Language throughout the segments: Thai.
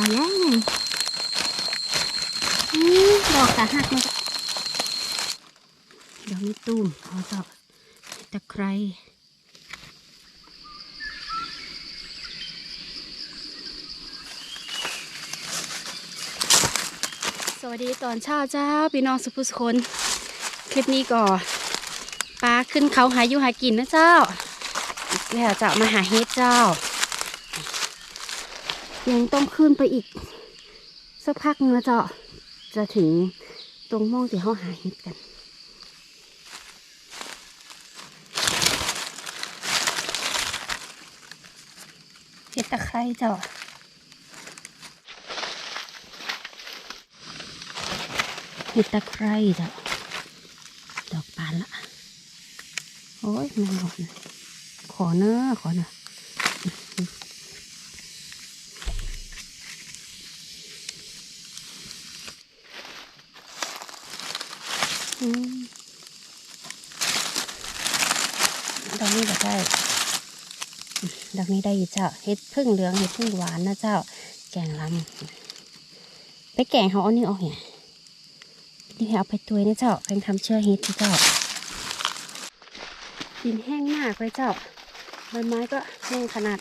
ขาแย่งอืมดอกขาหักมาเดี๋ยวนี้ตูมเขาจะตะไคร้สวัสดีตอนเช้าเจ้าพี่น้องสุภุสคนคลิปนี้ก็ปลาขึ้นเขาหาอยู่หากินนะเจ้าแล้วจะมาหาเฮ็ดเจ้า ยังต้องขึ้นไปอีก สักพักนึงนะเจ้าจะถึงตรงม่องที่เขาหาเฮ็ดกันเห็ดตะไคร้เจ้าเห็ดตะไคร้เจ้าดอกบานละโอ้ยแมงหมดเลยขอเนอะขอเนอะอืมดอกนี้ก็ได้อืม ดอกนี้ได้อยู่เจ้าเห็ดพึ่งเหลืองเห็ดพึ่งหวานนะเจ้า แกงลำไปแกงเขาเอานี่ออกเนี่ยนี่เอาไปตัวยนะเจ้าเป็นทำเชื่อเห็ดเจ้าดินแห้งมากเลยเจ้าใบไม้ก็แห้งขนาด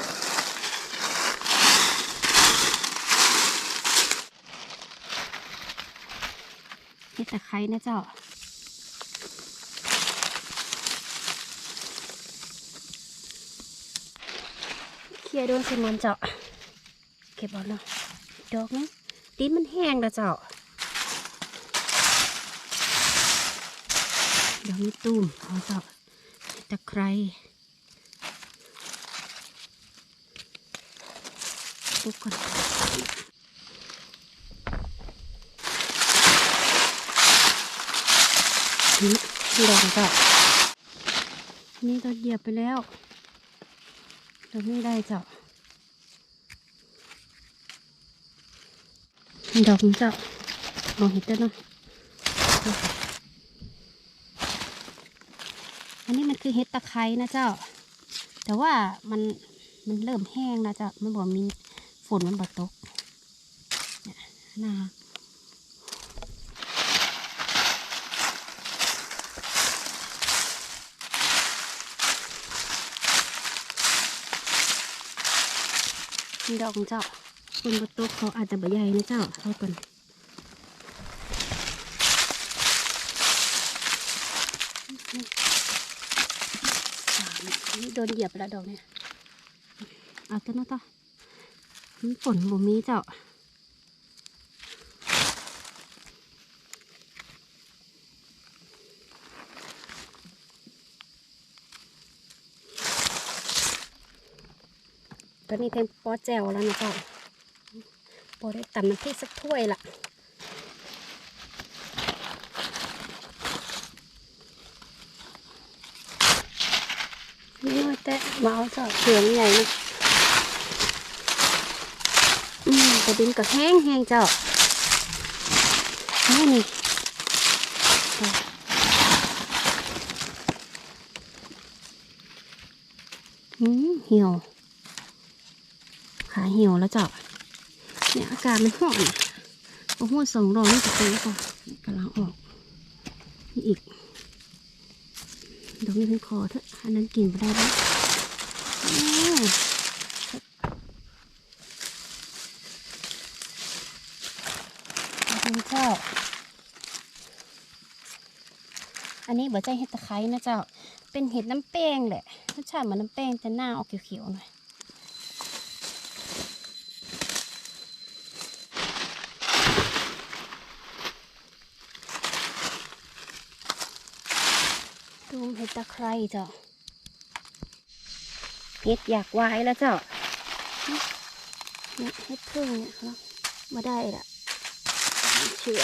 เห็ดตะไคร้นะเจ้า เคลี ยโดนสมอนเจ้าเก็บบอลเนาะดอกนะดินมันแห้งแล้วเจาเดี๋ยวนี้ตูมเขาเจ้าตะไคร้ปุ๊บก่อนนี่ลองจ้ะนี่เราเหยียบไปแล้ว เราไม่ได้จ้ะดอกนี้จ้ะลองเห็นเต้นเนาะอันนี้มันคือเห็ดตะไคร้นะเจ้า แต่ว่ามันมันเริ่มแห้งแล้วจ้ะมันบอกมีฝนมันบดตกเนี่ยนะคะ มีดอกของเจ้า คนบดตกเขาอาจจะใบใหญ่นะเจ้าเท่ากันสามนี่โดนเหยียบไปแล้วดอกเนี่ยเอาต้นนะต่อฝนบ่มีเจ้า ตอนนี้เทมปอแจวแล้วนะเจ้าปอได้ตำน้ำพริกสักถ้วยละนี่น้อยแต่มาเอาจ้าเสียงใหญ่นะอืมแต่ดินก็แห้งแห้งเจ้านี่นี่อืมเหี่ยวขาเหี่ยวแล้วจ้ะเนี่ยอากาศมันร้อนโอ้โหสองร้องนี่จะเป็นก่อนกำลังออกนี่อีกดอกนี้เป็นคอเถอะอันนั้นกินไปได้แล้วอ้าวขอบคุณเจ้า อันนี้บ่ใจเห็ดตะไคร้นะเจ้า เป็นเห็ดน้ำแป้งแหละรสชาติเหมือนน้ำแป้งแต่หน้าออกเขียวๆหน่อยูมเห็ดตะไคร้เจ้าเห็ดอยากวายแล้วเจ้าเนี่ยเห็ดพึ่งเนี่ยครับมาได้ละเชื้อ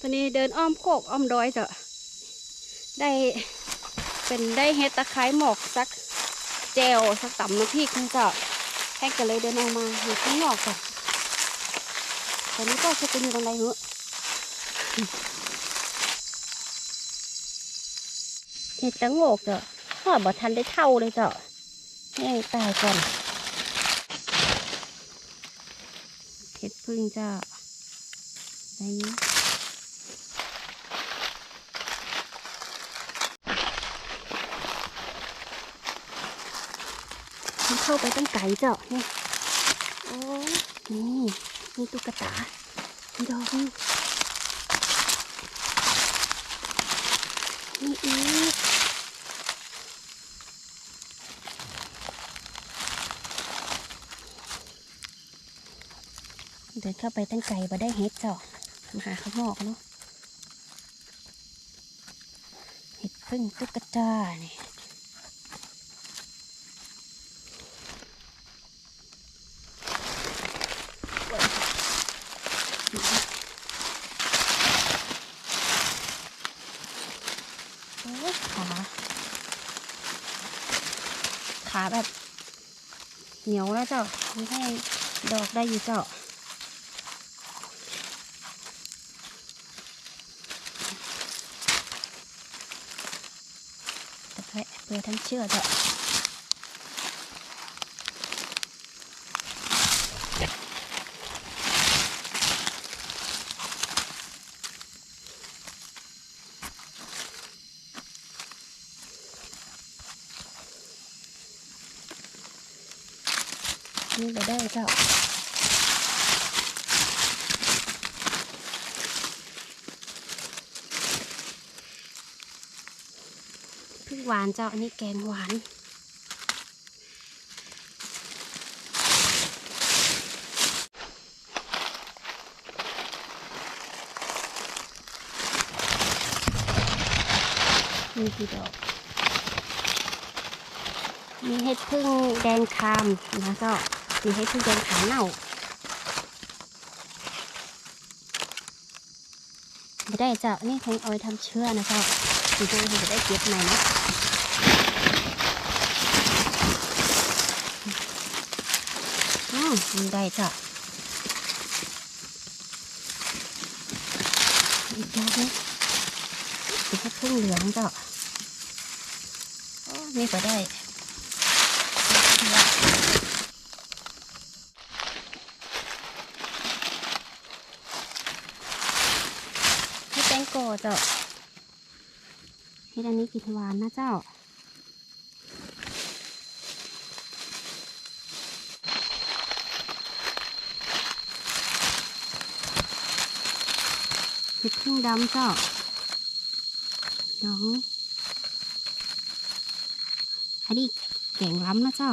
ตอนนี้เดินอ้อมโคกอ้อมดอยเจ้าได้เป็นได้เห็ดตะไคร้หมอกสักเจลสักต่ำน้ำพริกนะเจ้าแค่ก็เลยเดินออกมาอยู่ข้างนอกจ้ะ ตอนนี้ก็จะเป็นอยู่ตรงไหนเหรอเห็ดตะโงกจ้ะอดบ่ทันได้เท่าเลยเจ้าให้ตายก่อนเห็ดพึ่งเจ้าได้อยินมันเข้าไปตั้งไก่เจ้านี่โอ้ยนี่ มีตุ๊กตามีดอกนี่นี่อีกเดินเข้าไปตั้งไกลมาได้เห็ดเจ้ามาหาข้างนอกเนาะเห็ดพึ่งตุ๊กตาเนี่ยโอ้ยขา ขาแบบเหนียวแล้วเจ้าไม่ให้ดอกได้อยู่เจ้าตะไคร้เปลือทั้งเชือกอะนี่ เจ้าพึ่งหวานเจ้า อันนี้แกงหวานมีกี่ดอก มีเห็ดพึ่งแดงคามนะเจ้า มีเห็ดพึ่งแดงขาเน่าไม่ได้เจ้า นี่คงเอาไปทำเชื้อนะเจ้าถึงจะจะได้เก็บใหม่นะอืมมันได้จ้ะอีกดอกนึงอีกแค่ครึ่งเหลืองจ้ะโอ้นี่ก็ได้ โกเจ้าให้อันนี้กินหวานนะเจ้าเห็ดพึ่งดำเจ้าดอกนี้อันนี้แกงล้ำนะเจ้า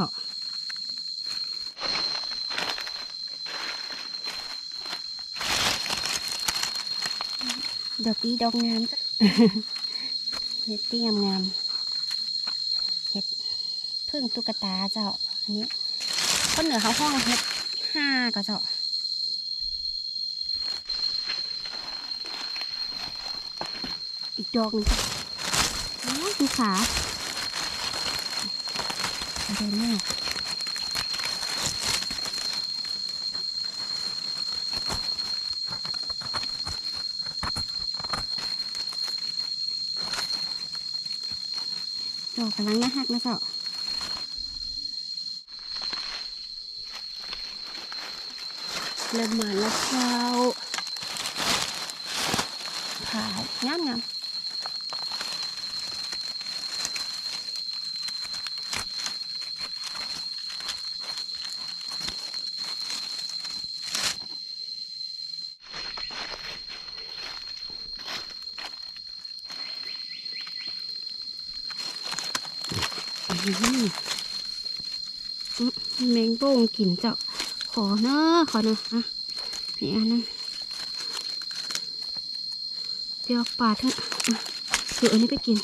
ดอกดีดอกงามจ้ะเห็ดที่งามงามเห็ดพึ่งตุ๊กตาเจ้า อันนี้คนเหนือเขาห้องเห็ดห้าก็เจ้าอีกดอกหนึงค่ะโอ้ยดูขาเดินมาก กำลังน่าหักนะเจ้าเริ่มมาแล้วเจ้าขาวงามงาม อื้อหืออื้อ แมงโป่งกินเจ้าขอเนอะขอเนอะอะนี่อันนั้นเดี๋ยวปาดเถอะอะถืออันนี้ไปกิน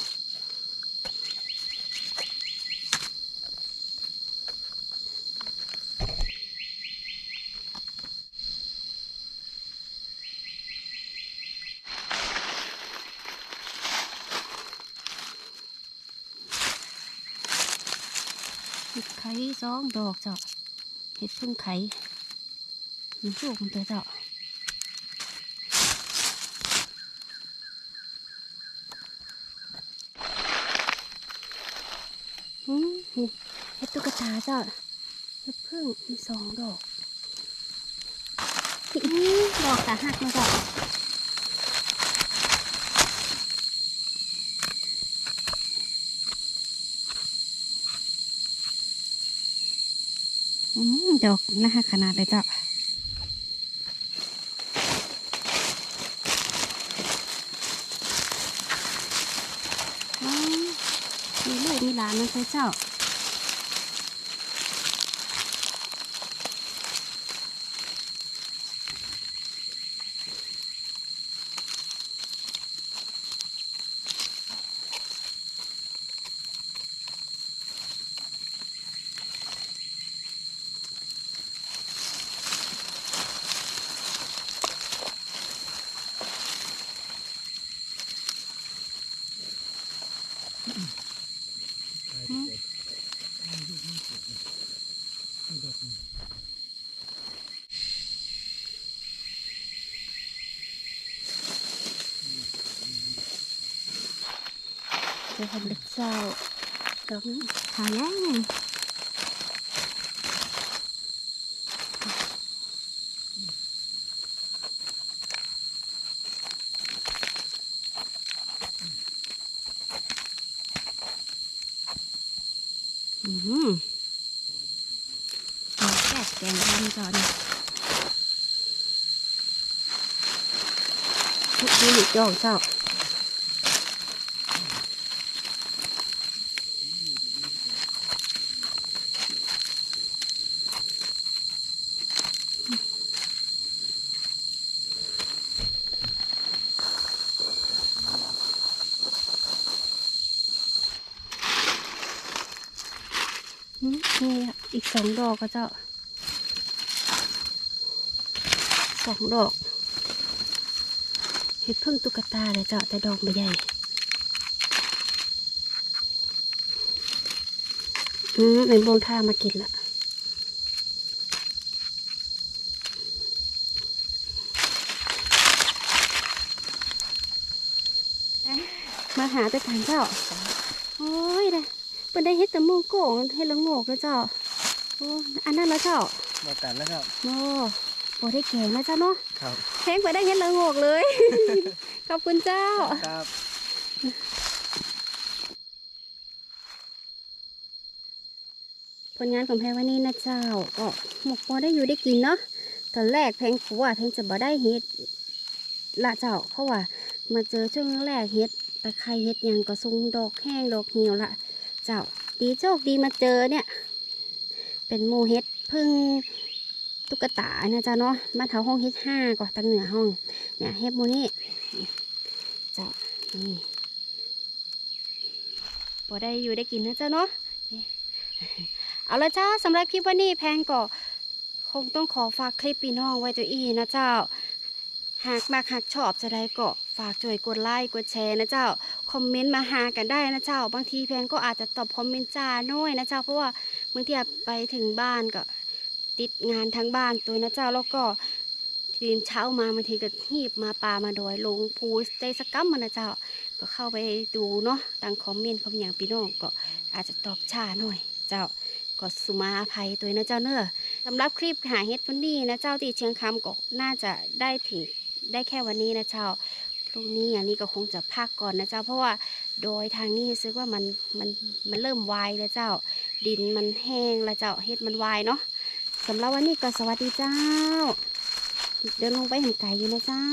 สองดอกเจ้าเห็ดพึ่งไข่มันสูกมันตัวเจ้าอืมเห็ดตุ๊กตาเจ้าเห็ดพึ่งมีสองดอกอื้อดอกขาหักมาเจ้า ดอกนะคะขนาดเลยเจ้าอ๋อมีลูกมีหลานมันใช่เจ้า เจอผมเล็กเจ้าดอกนี้หายากไงอือหือดอกแกะแกงทำก่อนนี่หนึ่งดอกเจ้า อะอีกสองดอกก็เจ้าสองดอกเห็ดพึ่งตุ๊กตาเลยเจ้าแต่ดอกไม่ใหญ่อืมเป็นบงท่ามากินละมาหาแต่ทางเจ้า โอ้ยเด้เป็นได้เฮ็ดแต่โมงโก่งเฮ็ดละโงกแล้วเจ้า โอ้อันนั้นแล้วเจ้าหมดกันแล้วครับโอ้บ่ได้แกงแล้วเจ้าเนาะครับแพงไปได้เฮ็ดละโงกเลย ขอบคุณเจ้าครับผลงานของแพงวันนี้นะเจ้าก็หมกพอได้อยู่ได้กินเนาะตอนแรกแพงกลัวแพงจะบ่ได้เฮ็ดละเจ้าเพราะว่ามาเจอช่วงแรกเฮ็ดตะไคร้เฮ็ดหยังก็ทรงดอกแห้งดอกเหี่ยวละ เจ้าดีโชคดีมาเจอเนี่ย เป็นหมูเฮ็ดพึ่งตุ๊กตานะเจ้าเนาะบ้านเถาห้องเฮ็ดห้าก็ตั้งเหนือห้อง เนี่ยเฮ็ดหมูนี่เจ้านี่พอได้อยู่ได้กินนะเจ้าเนาะเอาละเจ้าสำหรับคลิปวันนี้แพงก็คงต้องขอฝากคลิปพี่น้องไว้ตัวอีนะเจ้า หากมากหากชอบจะได้ก็ฝากช่วยกดไลค์กดแชร์นะเจ้า คอมเมนต์มาหากันได้นะเจ้า บางทีแพงก็อาจจะตอบคอมเมนต์จ้าน้อยนะเจ้าเพราะว่า บางทีไปถึงบ้านก็ติดงานทั้งบ้านตัวนะเจ้าแล้วก็ตื่นเช้ามาบางทีก็หีบมาปลามาดอยลงภูใจสกัมมันนะเจ้า ก็เข้าไปดูเนาะตังคอมเมนต์คอมอย่างพี่น้องก็อาจจะตอบช้าหน่อย เจ้าก็สุมาอภัยตัวนะเจ้าเนอะสำหรับคลิปหาเฮ็ดวันนี้นะเจ้าตีเชียงคำก็น่าจะได้ถึงได้แค่วันนี้นะเจ้าพรุ่งนี้อันนี้ก็คงจะพักก่อนนะเจ้า เพราะว่าโดยทางนี้รู้สึกว่ามันมันมันเริ่มวายแล้วเจ้า ดินมันแห้งแล้วเจ้าเฮ็ดมันวายเนาะสำหรับวันนี้ก็สวัสดีเจ้า เดินลงไปเห็นไก่อยู่นะเจ้า